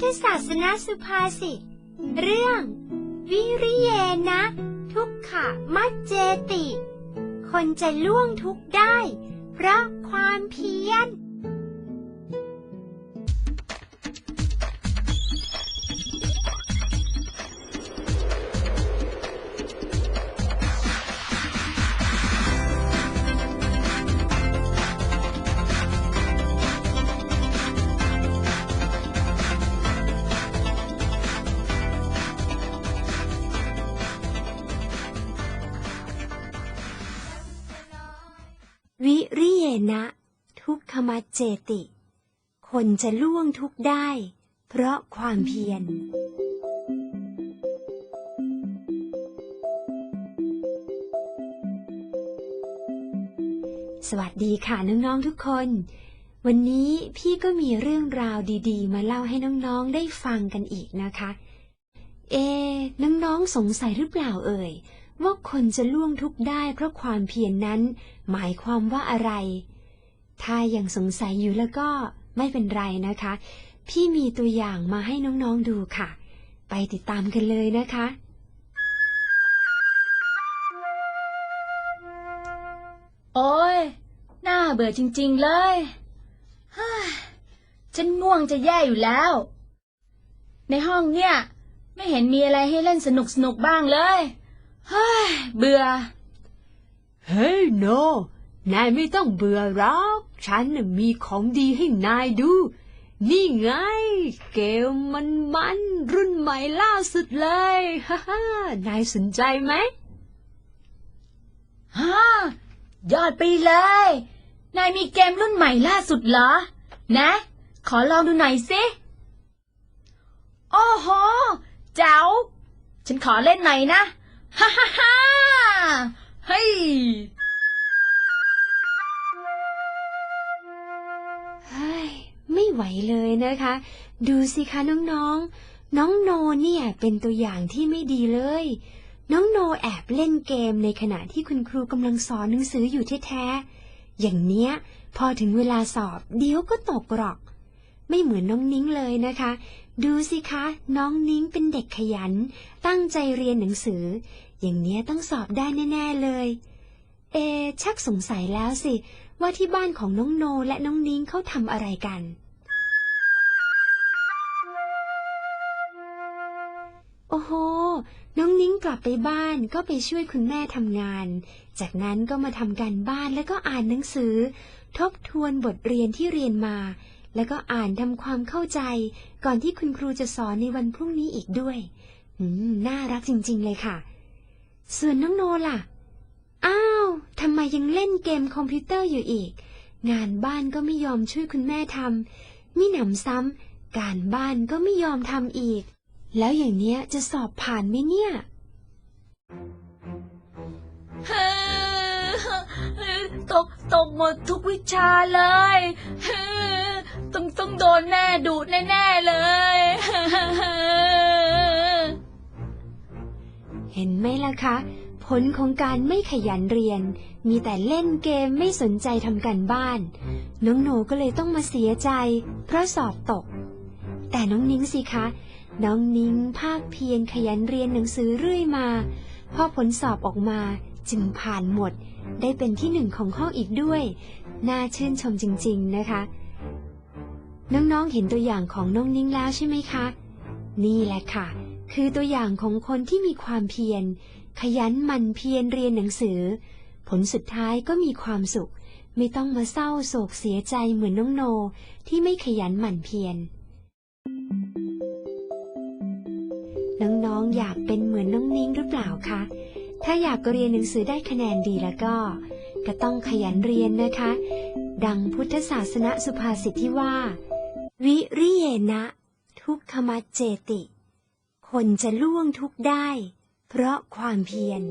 ธศาสนสุภาษิต เรื่อง วิริเยนะ ทุกขะมัจเจติ คนจะล่วงทุกได้ เพราะความเพียร วิริเยนะ ทุกขมัจเจติ คนจะล่วงทุกได้ เพราะความเพียร สวัสดีค่ะน้องๆทุกคน วันนี้พี่ก็มีเรื่องราวดี ๆ มาเล่าให้น้องๆได้ฟังกันอีกนะคะ เอะน้องๆสงสัยหรือเปล่าเอ่ย ว่าคนจะล่วงทุกข์ได้เพราะความเพียรนนั้น หมายความว่าอะไร ถ้ายังสงสัยอยู่แล้วก็ไม่เป็นไรนะคะ พี่มีตัวอย่างมาให้น้องๆดูค่ะ ไปติดตามกันเลยนะคะ โอ้ยน่าเบื่อจริง ๆ เลยฮ้ยฉันง่วงจะแย่อยู่แล้ว ในห้องเนี่ย ไม่เห็นมีอะไรให้เล่นสนุกสนุกๆบ้างเลย เฮ้ยเบื่อ เฮ้ยโน นายไม่ต้องเบื่อหรอก ฉันน่ะมีของดีให้นายดู นี่ไง เกมมันมันๆรุ่นใหม่ล่าสุดเลยฮ่าฮ่านายสนใจไหมฮ่ายอดไปเลย นายมีเกมรุ่นใหม่ล่าสุดเหรอ นะ ขอลองดูหน่อยสิโอ้โห เจ๋วฉันขอเล่นหน่อยนะ ฮ่าฮ่าฮ่าเฮ้ยเฮ้ย ไม่ไหวเลยนะคะ ดูสิคะน้องๆ น้องโนเนี่ยเป็นตัวอย่างที่ไม่ดีเลย น้องโนแอบเล่นเกมในขณะที่คุณครูกำลังสอนหนังสืออยู่แท้ๆอย่างเนี้ย พอถึงเวลาสอบเดี๋ยวก็ตกหรอก ไม่เหมือนน้องนิ้งเลยนะคะ ดูสิคะ น้องนิ้งเป็นเด็กขยัน ตั้งใจเรียนหนังสือ อย่างเนี้ยต้องสอบได้แน่ ๆเลย เอ ชักสงสัยแล้วสิ ว่าที่บ้านของน้องโนและน้องนิ้งเขาทำอะไรกัน โอ้โห น้องนิ้งกลับไปบ้านก็ไปช่วยคุณแม่ทำงาน จากนั้นก็มาทำการบ้านแล้วก็อ่านหนังสือ ทบทวนบทเรียนที่เรียนมา แล้วก็อ่านทำความเข้าใจ ก่อนที่คุณครูจะสอนในวันพรุ่งนี้อีกด้วย อืม น่ารักจริง ๆ เลยค่ะ ส่วนน้องโนล่ะ อ้าวทำไมยังเล่นเกมคอมพิวเตอร์อยู่อีก งานบ้านก็ไม่ยอมช่วยคุณแม่ทำมิหนำซ้ำการบ้านก็ไม่ยอมทำอีก แล้วอย่างเนี้ยจะสอบผ่านไหมเนี่ยตกตกหมดทุกวิชาเลย ต้องโดนแม่ดุแน่ๆเลย เห็นไหมล่ะคะ ผลของการไม่ขยันเรียน มีแต่เล่นเกมไม่สนใจทำการบ้าน น้องโนก็เลยต้องมาเสียใจ เพราะสอบตก แต่น้องนิ้งสิคะ น้องนิ้งภาคเพียรขยันเรียนหนังสือเรื่อยมา พอผลสอบออกมาจึงผ่านหมด ได้เป็นที่หนึ่งของห้องอีกด้วย น่าชื่นชมจริง ๆ นะคะ น้องๆ เห็นตัวอย่างของน้องนิ้งแล้วใช่ไหมคะ นี่แหละค่ะ คือตัวอย่างของคนที่มีความเพียร ขยันหมั่นเพียรเรียนหนังสือ ผลสุดท้ายก็มีความสุข ไม่ต้องมาเศร้าโศกเสียใจเหมือนน้องโน ที่ไม่ขยันหมั่นเพียร น้องๆ อยากเป็นเหมือนน้องนิ้งหรือเปล่าคะ ถ้าอยากเรียนหนังสือได้คะแนนดีแล้วก็ ก็ต้องขยันเรียนนะคะ ดังพุทธศาสนสุภาษิตที่ว่า วิริเยนะ ทุกขมัจเจติ คนจะล่วงทุกได้ เพราะความเพียร